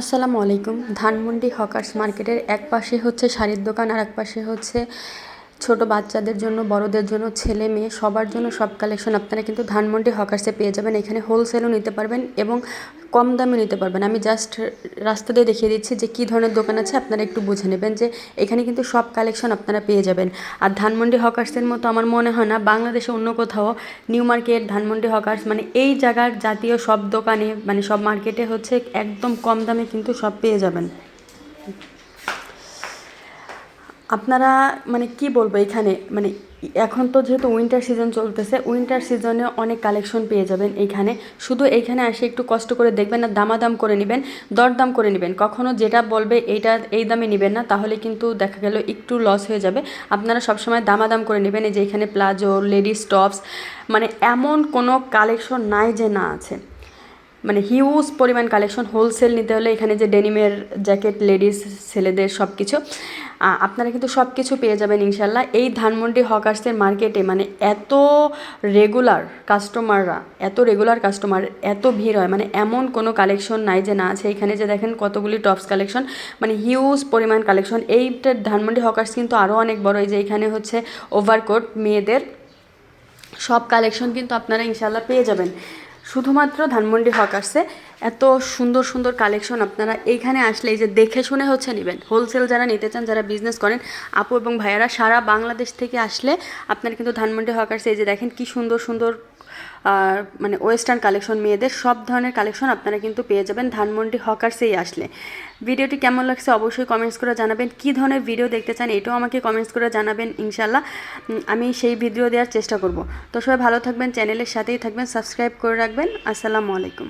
আসসালামু আলাইকুম। ধানমন্ডি হকার্স মার্কেটের এক পাশে হচ্ছে শাড়ির দোকান আর এক পাশে হচ্ছে ছোট বাচ্চাদের জন্য, বড়দের জন্য, ছেলে, মেয়ে, সবার জন্য সব কালেকশন আপনারা কিন্তু ধানমন্ডি হকার্সে পেয়ে যাবেন। এখানে হোলসেলও নিতে পারবেন এবং কম দামে নিতে পারবেন। আমি জাস্ট রাস্তা দিয়ে দেখিয়ে দিচ্ছি যে কী ধরনের দোকান আছে, আপনারা একটু বুঝে নেবেন যে এখানে কিন্তু সব কালেকশন আপনারা পেয়ে যাবেন। আর ধানমন্ডি হকার্সের মতো আমার মনে হয় না, বাংলাদেশে অন্য কোথাও নিউ মার্কেট ধানমন্ডি হকার্স মানে এই জায়গার জাতীয় সব দোকানে মানে সব মার্কেটে হচ্ছে একদম কম দামে কিন্তু সব পেয়ে যাবেন। আপনারা মানে কি বলব এখানে মানে এখন তো যেহেতু উইন্টার সিজন চলতেছে উইন্টার সিজনে অনেক কালেকশন পেয়ে যাবেন এইখানে শুধু এইখানে আসে একটু কষ্ট করে দেখবেন আর দামাদাম করে নেবেন, দরদাম করে নেবেন। কখনো যেটা বলবে এইটা এই দামে নেবেন না, তাহলে কিন্তু দেখা গেল একটু লস হয়ে যাবে। আপনারা সবসময় দামাদাম করে নেবেন, এই যে এখানে প্লাজো লেডিস টপস মানে এমন কোনো কালেকশন নাই যে না আছে। মানে হিউজ পরিমাণ কালেকশন হোলসেল নিতে হলে এখানে যে ডেনিমের জ্যাকেট লেডিস ছেলেদের সব কিছু আপনারা কিন্তু সব কিছু পেয়ে যাবেন ইনশাল্লাহ এই ধানমন্ডি হকার্সের মার্কেটে মানে এত রেগুলার কাস্টমাররা এত রেগুলার কাস্টমার এত ভিড় হয় মানে এমন কোনো কালেকশন নাই যে না আছে। এখানে যে দেখেন কতগুলি টপস কালেকশন মানে হিউজ পরিমাণ কালেকশন এইটা ধানমন্ডি হকার্স কিন্তু আরও অনেক বড়। এই যে এখানে হচ্ছে ওভারকোট মেয়েদের, সব কালেকশন কিন্তু আপনারা ইনশাল্লাহ পেয়ে যাবেন। শুধুমাত্র ধানমন্ডি হকার্সে এত সুন্দর সুন্দর কালেকশন আপনারা এইখানে আসলে এই যে দেখে শুনে হচ্ছে নেবেন। হোলসেল যারা নিতে চান, যারা বিজনেস করেন, আপু এবং ভাইয়ারা সারা বাংলাদেশ থেকে আসলে আপনারা কিন্তু ধানমন্ডি হকার্সে এই যে দেখেন কি সুন্দর সুন্দর আর মানে ওয়েস্টার্ন কালেকশন মেয়েদের সব ধরনের কালেকশন আপনারা কিন্তু পেয়ে যাবেন। ধানমন্ডি হকার্সেই আসলে। ভিডিওটি কেমন লাগছে অবশ্যই কমেন্টস করে জানাবেন। কী ধরনের ভিডিও দেখতে চান এটাও আমাকে কমেন্টস করে জানাবেন ইনশাল্লাহ আমি সেই ভিডিও দেওয়ার চেষ্টা করব। তো সবাই ভালো থাকবেন চ্যানেলের সাথেই থাকবেন সাবস্ক্রাইব করে রাখবেন। আসসালামু আলাইকুম।